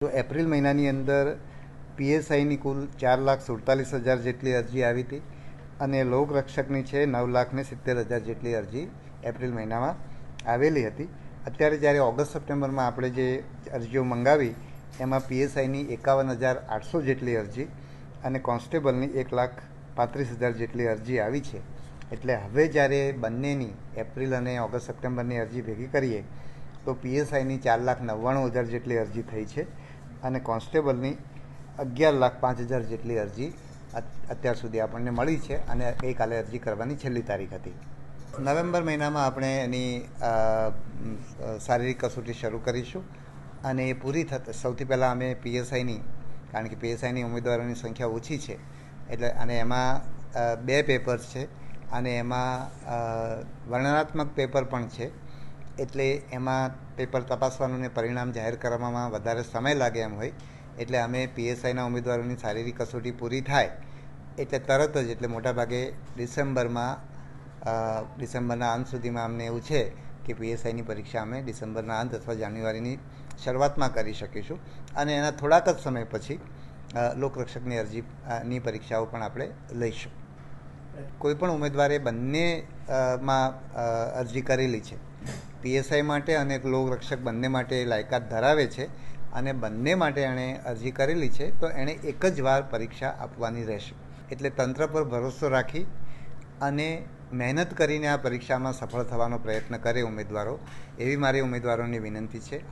તો એપ્રિલ મહિનાની અંદર પીએસઆઈની કુલ ચાર લાખ સુડતાલીસ હજાર જેટલી અરજી આવી હતી અને લોકરક્ષકની છે નવ લાખ ને સિત્તેર હજાર જેટલી અરજી એપ્રિલ મહિનામાં આવેલી હતી. અત્યારે જ્યારે ઓગસ્ટ સપ્ટેમ્બરમાં આપણે જે અરજીઓ મંગાવી, એમાં પીએસઆઈની એકાવન હજાર આઠસો જેટલી અરજી અને કોન્સ્ટેબલની એક લાખ પાંત્રીસ હજાર જેટલી અરજી આવી છે. એટલે હવે જ્યારે બંનેની એપ્રિલ અને ઓગસ્ટ સપ્ટેમ્બરની અરજી ભેગી કરીએ તો પીએસઆઈની ચાર લાખ નવ્વાણું હજાર જેટલી અરજી થઈ છે અને કોન્સ્ટેબલની અગિયાર લાખ પાંચ હજાર જેટલી અરજી અત્યાર સુધી આપણને મળી છે અને ગઈકાલે અરજી કરવાની છેલ્લી તારીખ હતી. નવેમ્બર મહિનામાં આપણે એની શારીરિક કસોટી શરૂ કરીશું અને એ પૂરી થતાં, સૌથી પહેલાં અમે પીએસઆઈની કારણ કે પીએસઆઈની ઉમેદવારોની સંખ્યા ઓછી છે, એટલે અને એમાં બે પેપર્સ છે અને એમાં વર્ણનાત્મક પેપર પણ છે. એટલે એમાં પેપર તપાસવાનું ને પરિણામ જાહેર કરવામાં વધારે સમય લાગે એમ હોય, એટલે અમે પીએસઆઈના ઉમેદવારોની શારીરિક કસોટી પૂરી થાય, એટલે તરત જ, એટલે મોટાભાગે ડિસેમ્બરમાં ડિસેમ્બરના અંત સુધીમાં અમને એવું છે કે પીએસઆઈની પરીક્ષા અમે ડિસેમ્બરના અંત અથવા જાન્યુઆરીની શરૂઆતમાં કરી શકીશું. અને એના થોડાક જ સમય પછી લોકરક્ષકની અરજીની પરીક્ષાઓ પણ આપણે લઈશું. કોઈપણ ઉમેદવારે બંને માં અરજી કરેલી છે. પીએસઆઈ માટે અને લોકરક્ષક બંને માટે લાયકાત ધરાવે છે અને બંને માટે એણે અરજી કરેલી છે, તો એણે એક જ વાર પરીક્ષા આપવાની રહેશે. એટલે તંત્ર પર ભરોસો રાખી અને મહેનત કરીને આ પરીક્ષામાં સફળ થવાનો પ્રયત્ન કરે ઉમેદવારો. એવી મારી ઉમેદવારોની વિનંતી છે.